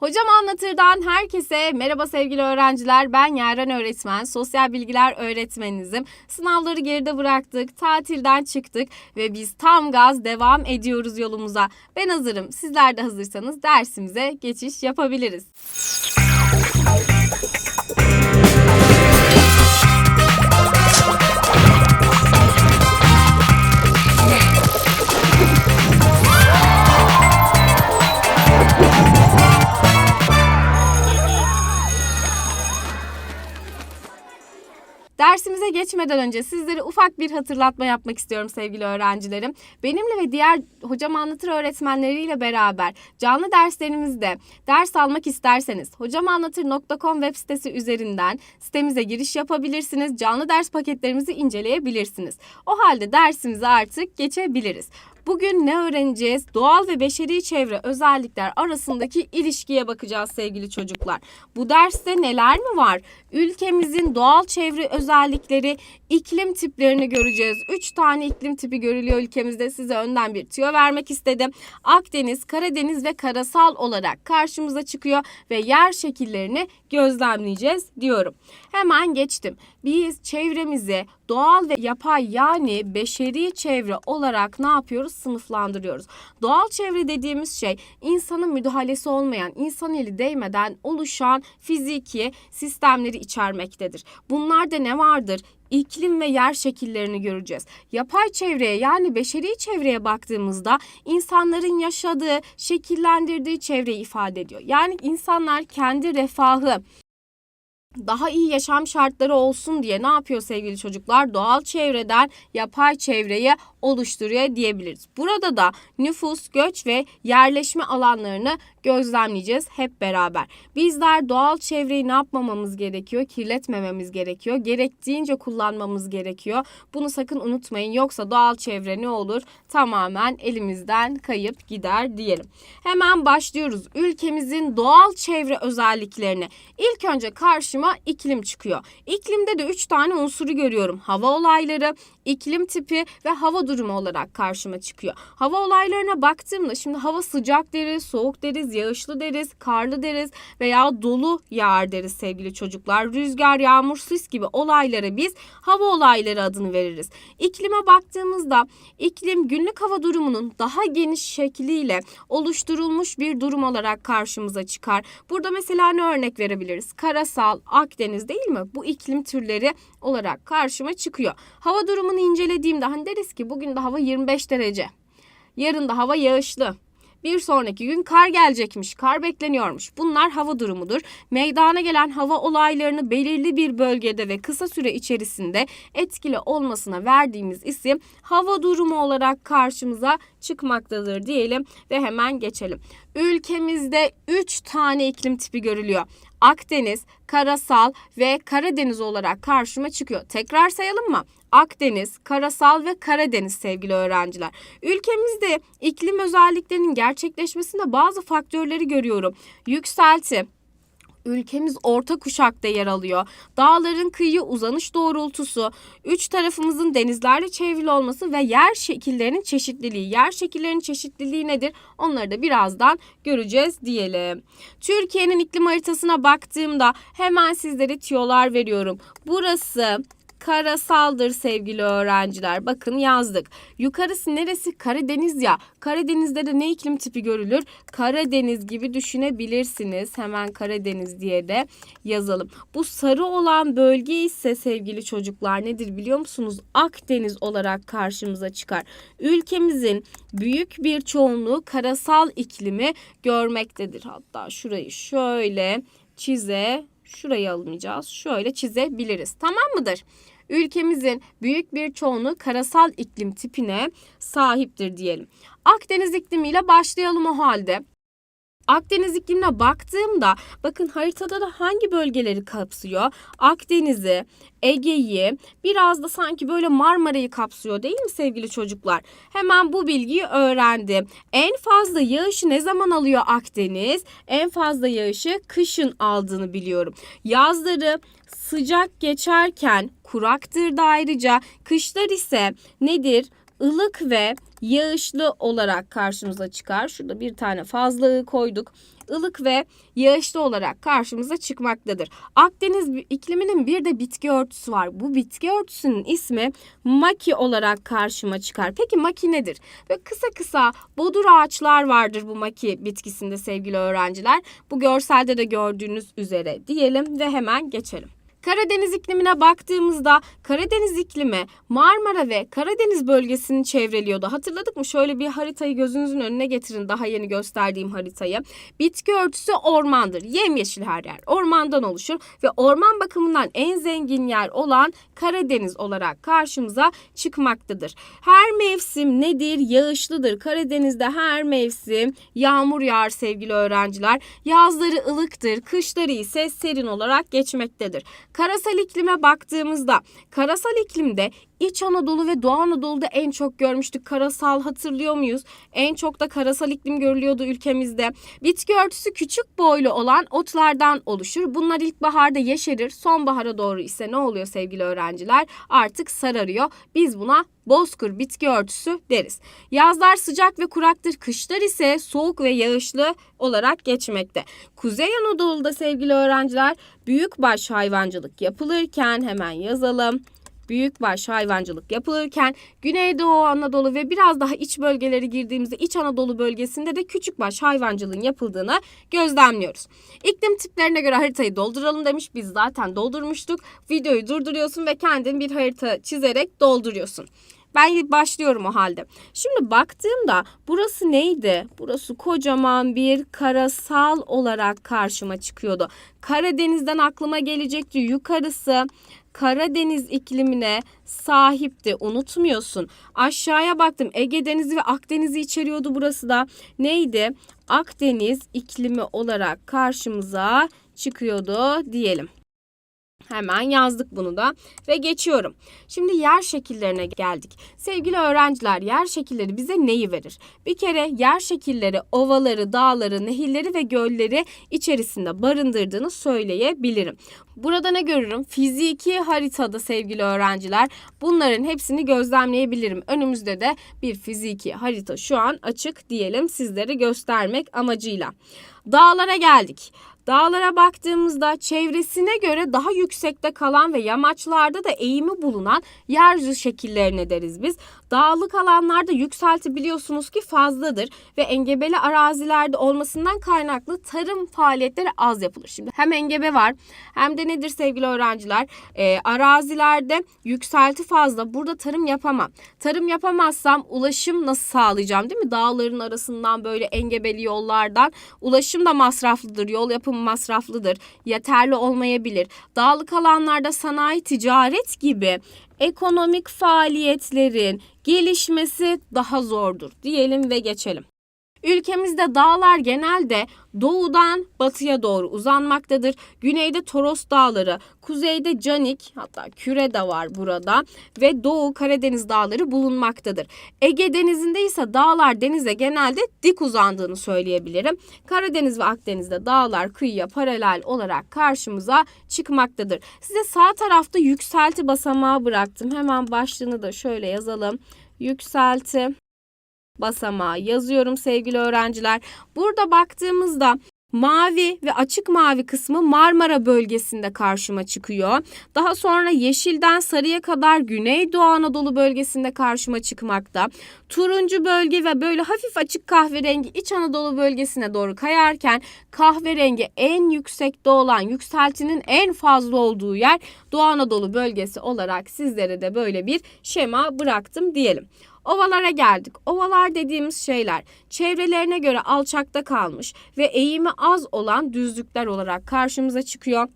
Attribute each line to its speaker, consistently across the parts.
Speaker 1: Hocam Anlatır'dan herkese merhaba sevgili öğrenciler. Ben Yaren Öğretmen, sosyal bilgiler öğretmeninizim. Sınavları geride bıraktık, tatilden çıktık ve biz tam gaz devam ediyoruz yolumuza. Ben hazırım. Sizler de hazırsanız dersimize geçiş yapabiliriz. Dersimize geçmeden önce sizlere ufak bir hatırlatma yapmak istiyorum sevgili öğrencilerim. Benimle ve diğer hocam anlatır öğretmenleriyle beraber canlı derslerimizde ders almak isterseniz hocamanlatır.com web sitesi üzerinden sitemize giriş yapabilirsiniz. Canlı ders paketlerimizi inceleyebilirsiniz. O halde dersimize artık geçebiliriz. Bugün ne öğreneceğiz? Doğal ve beşeri çevre özellikler arasındaki ilişkiye bakacağız sevgili çocuklar. Bu derste neler mi var? Ülkemizin doğal çevre özellikleri, iklim tiplerini göreceğiz. 3 tane iklim tipi görülüyor ülkemizde. Size önden bir tüyo vermek istedim. Akdeniz, Karadeniz ve karasal olarak karşımıza çıkıyor ve yer şekillerini gözlemleyeceğiz diyorum. Hemen geçtim. Biz çevremizi doğal ve yapay yani beşeri çevre olarak ne yapıyoruz? Sınıflandırıyoruz. Doğal çevre dediğimiz şey insanın müdahalesi olmayan, insan eli değmeden oluşan fiziki sistemleri içermektedir. Bunlarda ne vardır? iklim ve yer şekillerini göreceğiz. Yapay çevreye yani beşeri çevreye baktığımızda insanların yaşadığı, şekillendirdiği çevreyi ifade ediyor. Yani insanlar kendi refahı, daha iyi yaşam şartları olsun diye ne yapıyor sevgili çocuklar? Doğal çevreden yapay çevreyi oluşturuyor diyebiliriz. Burada da nüfus, göç ve yerleşme alanlarını gözlemleyeceğiz hep beraber. Bizler doğal çevreyi ne yapmamamız gerekiyor? Kirletmememiz gerekiyor. Gerektiğince kullanmamız gerekiyor. Bunu sakın unutmayın. Yoksa doğal çevre ne olur? Tamamen elimizden kayıp gider diyelim. Hemen başlıyoruz. Ülkemizin doğal çevre özelliklerini. İlk önce karşıma iklim çıkıyor. İklimde de 3 tane unsuru görüyorum. Hava olayları, iklim tipi ve hava durumu olarak karşıma çıkıyor. Hava olaylarına baktığımda şimdi hava sıcak deriz, soğuk deriz, yağışlı deriz, karlı deriz veya dolu yağar deriz sevgili çocuklar. Rüzgar, yağmur, sis gibi olaylara biz hava olayları adını veririz. İklime baktığımızda iklim günlük hava durumunun daha geniş şekliyle oluşturulmuş bir durum olarak karşımıza çıkar. Burada mesela ne örnek verebiliriz? Karasal, Akdeniz değil mi? Bu iklim türleri olarak karşıma çıkıyor. Hava durumunu incelediğimde hani deriz ki bugün de hava 25 derece. Yarın da hava yağışlı. Bir sonraki gün kar gelecekmiş, kar bekleniyormuş. Bunlar hava durumudur. Meydana gelen hava olaylarını belirli bir bölgede ve kısa süre içerisinde etkili olmasına verdiğimiz isim hava durumu olarak karşımıza çıkmaktadır diyelim ve hemen geçelim. Ülkemizde 3 tane iklim tipi görülüyor. Akdeniz, karasal ve Karadeniz olarak karşıma çıkıyor. Tekrar sayalım mı? Akdeniz, karasal ve Karadeniz sevgili öğrenciler. Ülkemizde iklim özelliklerinin gerçekleşmesinde bazı faktörleri görüyorum. Yükselti, Ülkemiz orta kuşakta yer alıyor. Dağların kıyı uzanış doğrultusu, üç tarafımızın denizlerle çevrili olması ve yer şekillerinin çeşitliliği. Yer şekillerinin çeşitliliği nedir? Onları da birazdan göreceğiz diyelim. Türkiye'nin iklim haritasına baktığımda hemen sizlere tiyolar veriyorum. Burası karasaldır sevgili öğrenciler. Bakın yazdık. Yukarısı neresi? Karadeniz ya. Karadeniz'de de ne iklim tipi görülür? Karadeniz gibi düşünebilirsiniz. Hemen Karadeniz diye de yazalım. Bu sarı olan bölge ise sevgili çocuklar nedir biliyor musunuz? Akdeniz olarak karşımıza çıkar. Ülkemizin büyük bir çoğunluğu karasal iklimi görmektedir. Hatta şurayı şöyle çize şurayı almayacağız. Şöyle çizebiliriz. Tamam mıdır? Ülkemizin büyük bir çoğunluğu karasal iklim tipine sahiptir diyelim. Akdeniz iklimiyle başlayalım o halde. Akdeniz iklimine baktığımda bakın haritada da hangi bölgeleri kapsıyor? Akdeniz'i, Ege'yi, biraz da sanki böyle Marmara'yı kapsıyor değil mi sevgili çocuklar? Hemen bu bilgiyi öğrendim. En fazla yağışı ne zaman alıyor Akdeniz? En fazla yağışı kışın aldığını biliyorum. Yazları sıcak geçerken kuraktır da ayrıca kışlar ise nedir? ılık ve yağışlı olarak karşımıza çıkar. Şurada bir tane fazlalığı koyduk. Ilık ve yağışlı olarak karşımıza çıkmaktadır. Akdeniz ikliminin bir de bitki örtüsü var. Bu bitki örtüsünün ismi maki olarak karşıma çıkar. Peki maki nedir? Ve kısa kısa bodur ağaçlar vardır bu maki bitkisinde sevgili öğrenciler. Bu görselde de gördüğünüz üzere diyelim ve hemen geçelim. Karadeniz iklimine baktığımızda Karadeniz iklimi Marmara ve Karadeniz bölgesini çevreliyordu. Hatırladık mı? Şöyle bir haritayı gözünüzün önüne getirin. Daha yeni gösterdiğim haritayı. Bitki örtüsü ormandır. Yemyeşil her yer. Ormandan oluşur ve orman bakımından en zengin yer olan Karadeniz olarak karşımıza çıkmaktadır. Her mevsim nedir? Yağışlıdır. Karadeniz'de her mevsim yağmur yağar sevgili öğrenciler. Yazları ılıktır, kışları ise serin olarak geçmektedir. Karasal iklime baktığımızda karasal iklimde İç Anadolu ve Doğu Anadolu'da en çok görmüştük. Karasal hatırlıyor muyuz? En çok da karasal iklim görülüyordu ülkemizde. Bitki örtüsü küçük boylu olan otlardan oluşur. Bunlar ilkbaharda yeşerir. Sonbahara doğru ise ne oluyor sevgili öğrenciler? Artık sararıyor. Biz buna bozkır bitki örtüsü deriz. Yazlar sıcak ve kuraktır. Kışlar ise soğuk ve yağışlı olarak geçmekte. Kuzey Anadolu'da sevgili öğrenciler büyükbaş hayvancılık yapılırken hemen yazalım büyükbaş hayvancılık yapılırken Güneydoğu Anadolu ve biraz daha iç bölgeleri girdiğimizde İç Anadolu bölgesinde de küçükbaş hayvancılığın yapıldığını gözlemliyoruz. İklim tiplerine göre haritayı dolduralım demiş. Biz zaten doldurmuştuk. Videoyu durduruyorsun ve kendin bir harita çizerek dolduruyorsun. Ben başlıyorum o halde. Şimdi baktığımda burası neydi? Burası kocaman bir karasal olarak karşıma çıkıyordu. Karadeniz'den aklıma gelecekti yukarısı Karadeniz iklimine sahipti. Unutmuyorsun. Aşağıya baktım. Ege Denizi ve Akdeniz'i içeriyordu burası da. Neydi? Akdeniz iklimi olarak karşımıza çıkıyordu diyelim. Hemen yazdık bunu da ve geçiyorum. Şimdi yer şekillerine geldik. Sevgili öğrenciler yer şekilleri bize neyi verir? Bir kere yer şekilleri ovaları, dağları, nehirleri ve gölleri içerisinde barındırdığını söyleyebilirim. Burada ne görürüm? Fiziki haritada sevgili öğrenciler bunların hepsini gözlemleyebilirim. Önümüzde de bir fiziki harita şu an açık diyelim sizlere göstermek amacıyla. Dağlara geldik. Dağlara baktığımızda çevresine göre daha yüksekte kalan ve yamaçlarda da eğimi bulunan yeryüzü şekillerine deriz biz. Dağlık alanlarda yükselti biliyorsunuz ki fazladır ve engebeli arazilerde olmasından kaynaklı tarım faaliyetleri az yapılır. Şimdi hem engebe var hem de nedir sevgili öğrenciler? E, arazilerde yükselti fazla. Burada tarım yapamam. Tarım yapamazsam ulaşım nasıl sağlayacağım değil mi? Dağların arasından böyle engebeli yollardan ulaşım da masraflıdır. Yol yapımı masraflıdır. Yeterli olmayabilir. Dağlık alanlarda sanayi, ticaret gibi ekonomik faaliyetlerin gelişmesi daha zordur diyelim ve geçelim. Ülkemizde dağlar genelde doğudan batıya doğru uzanmaktadır. Güneyde Toros Dağları, kuzeyde Canik hatta Küre de var burada ve Doğu Karadeniz Dağları bulunmaktadır. Ege Denizi'nde ise dağlar denize genelde dik uzandığını söyleyebilirim. Karadeniz ve Akdeniz'de dağlar kıyıya paralel olarak karşımıza çıkmaktadır. Size sağ tarafta yükselti basamağı bıraktım. Hemen başlığını da şöyle yazalım. Yükselti basamağı yazıyorum sevgili öğrenciler. Burada baktığımızda Mavi ve açık mavi kısmı Marmara bölgesinde karşıma çıkıyor. Daha sonra yeşilden sarıya kadar Güneydoğu Anadolu bölgesinde karşıma çıkmakta. Turuncu bölge ve böyle hafif açık kahverengi İç Anadolu bölgesine doğru kayarken kahverengi en yüksekte olan yükseltinin en fazla olduğu yer Doğu Anadolu bölgesi olarak sizlere de böyle bir şema bıraktım diyelim. Ovalara geldik. Ovalar dediğimiz şeyler çevrelerine göre alçakta kalmış ve eğimi az olan düzlükler olarak karşımıza çıkıyor.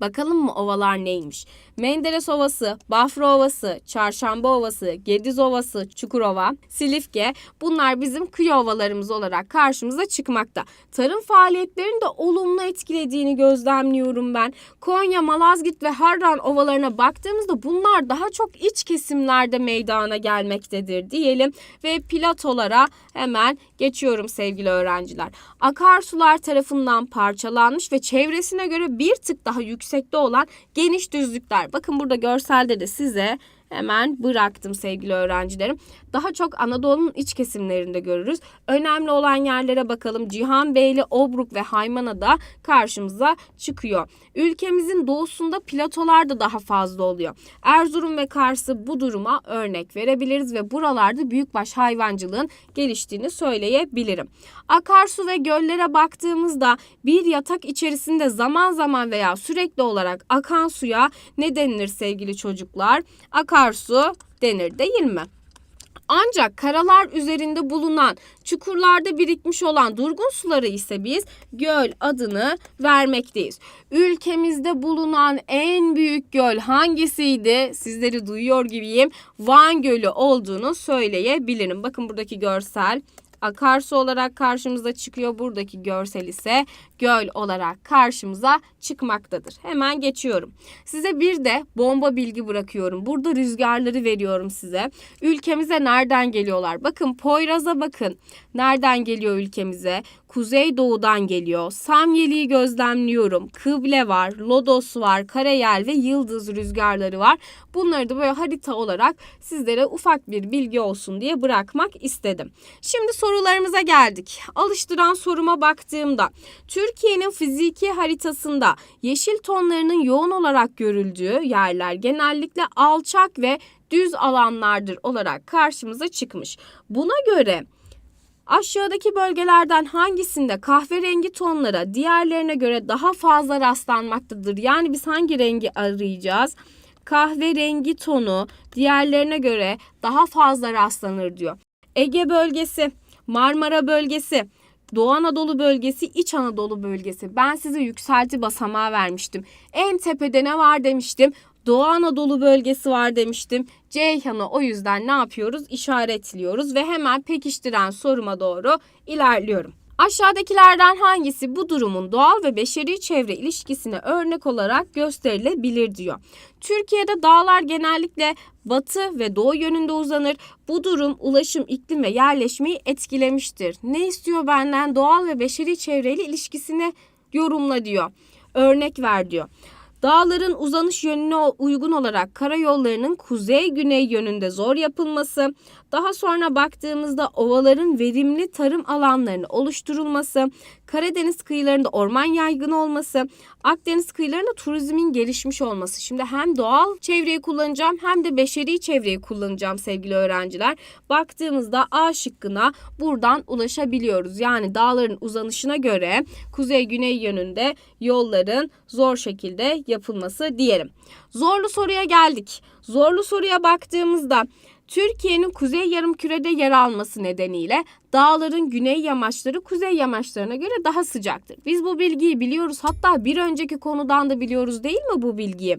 Speaker 1: Bakalım mı ovalar neymiş? Menderes Ovası, Bafra Ovası, Çarşamba Ovası, Gediz Ovası, Çukurova, Silifke bunlar bizim kıyı ovalarımız olarak karşımıza çıkmakta. Tarım faaliyetlerini de olumlu etkilediğini gözlemliyorum ben. Konya, Malazgirt ve Harran ovalarına baktığımızda bunlar daha çok iç kesimlerde meydana gelmektedir diyelim ve platolara hemen geçiyorum sevgili öğrenciler. Akarsular tarafından parçalanmış ve çevresine göre bir tık daha yüksekte olan geniş düzlükler var. Bakın burada görselde de size hemen bıraktım sevgili öğrencilerim. Daha çok Anadolu'nun iç kesimlerinde görürüz. Önemli olan yerlere bakalım. Cihanbeyli, Obruk ve Haymana da karşımıza çıkıyor. Ülkemizin doğusunda platolar da daha fazla oluyor. Erzurum ve Kars'ı bu duruma örnek verebiliriz ve buralarda büyükbaş hayvancılığın geliştiğini söyleyebilirim. Akarsu ve göllere baktığımızda bir yatak içerisinde zaman zaman veya sürekli olarak akan suya ne denilir sevgili çocuklar? Akarsu denir değil mi? Ancak karalar üzerinde bulunan çukurlarda birikmiş olan durgun suları ise biz göl adını vermekteyiz. Ülkemizde bulunan en büyük göl hangisiydi? Sizleri duyuyor gibiyim. Van Gölü olduğunu söyleyebilirim. Bakın buradaki görsel akarsu olarak karşımıza çıkıyor. Buradaki görsel ise göl olarak karşımıza çıkmaktadır. Hemen geçiyorum. Size bir de bomba bilgi bırakıyorum. Burada rüzgarları veriyorum size. Ülkemize nereden geliyorlar? Bakın Poyraz'a bakın. Nereden geliyor ülkemize? Kuzeydoğudan geliyor. Samyeli'yi gözlemliyorum. Kıble var, Lodos var, Karayel ve Yıldız rüzgarları var. Bunları da böyle harita olarak sizlere ufak bir bilgi olsun diye bırakmak istedim. Şimdi sorularımıza geldik. Alıştıran soruma baktığımda Türkiye'nin fiziki haritasında yeşil tonlarının yoğun olarak görüldüğü yerler genellikle alçak ve düz alanlardır olarak karşımıza çıkmış. Buna göre Aşağıdaki bölgelerden hangisinde kahverengi tonlara diğerlerine göre daha fazla rastlanmaktadır? Yani biz hangi rengi arayacağız? Kahverengi tonu diğerlerine göre daha fazla rastlanır diyor. Ege bölgesi, Marmara bölgesi, Doğu Anadolu bölgesi, İç Anadolu bölgesi. Ben size yükselti basamağı vermiştim. En tepede ne var demiştim? Doğu Anadolu bölgesi var demiştim. Ceyhan'ı o yüzden ne yapıyoruz? İşaretliyoruz ve hemen pekiştiren soruma doğru ilerliyorum. Aşağıdakilerden hangisi bu durumun doğal ve beşeri çevre ilişkisine örnek olarak gösterilebilir diyor. Türkiye'de dağlar genellikle batı ve doğu yönünde uzanır. Bu durum ulaşım, iklim ve yerleşmeyi etkilemiştir. Ne istiyor benden? Doğal ve beşeri çevreyle ilişkisini yorumla diyor. Örnek ver diyor. Dağların uzanış yönüne uygun olarak karayollarının kuzey-güney yönünde zor yapılması, daha sonra baktığımızda ovaların verimli tarım alanlarının oluşturulması, Karadeniz kıyılarında orman yaygın olması, Akdeniz kıyılarında turizmin gelişmiş olması. Şimdi hem doğal çevreyi kullanacağım hem de beşeri çevreyi kullanacağım sevgili öğrenciler. Baktığımızda A şıkkına buradan ulaşabiliyoruz. Yani dağların uzanışına göre kuzey-güney yönünde yolların zor şekilde yapılması diyelim. Zorlu soruya geldik. Zorlu soruya baktığımızda Türkiye'nin kuzey yarımkürede yer alması nedeniyle dağların güney yamaçları kuzey yamaçlarına göre daha sıcaktır. Biz bu bilgiyi biliyoruz. Hatta bir önceki konudan da biliyoruz değil mi bu bilgiyi?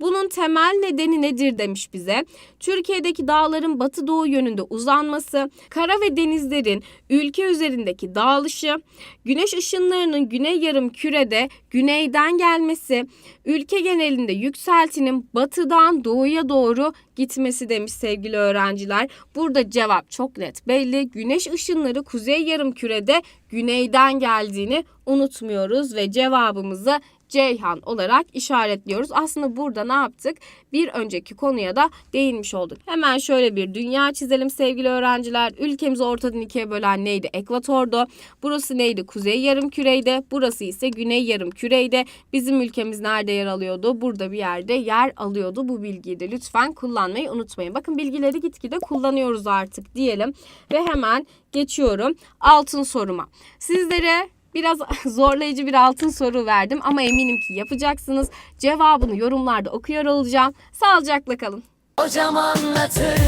Speaker 1: Bunun temel nedeni nedir demiş bize. Türkiye'deki dağların batı doğu yönünde uzanması, kara ve denizlerin ülke üzerindeki dağılışı, güneş ışınlarının güney yarım kürede güneyden gelmesi, ülke genelinde yükseltinin batıdan doğuya doğru gitmesi demiş sevgili öğrenciler. Burada cevap çok net belli. Güneş ışınları kuzey yarım kürede güneyden geldiğini unutmuyoruz ve cevabımızı Ceyhan olarak işaretliyoruz. Aslında burada ne yaptık? Bir önceki konuya da değinmiş olduk. Hemen şöyle bir dünya çizelim sevgili öğrenciler. Ülkemizi ortadan ikiye bölen neydi? Ekvatordu. Burası neydi? Kuzey yarım küreyde. Burası ise güney yarım küreyde. Bizim ülkemiz nerede yer alıyordu? Burada bir yerde yer alıyordu. Bu bilgiyi de lütfen kullanmayı unutmayın. Bakın bilgileri gitgide kullanıyoruz artık diyelim. Ve hemen geçiyorum altın soruma. Sizlere Biraz zorlayıcı bir altın soru verdim ama eminim ki yapacaksınız. Cevabını yorumlarda okuyor olacağım. Sağlıcakla kalın.
Speaker 2: Hocam anlatır,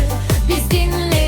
Speaker 2: biz dinleriz.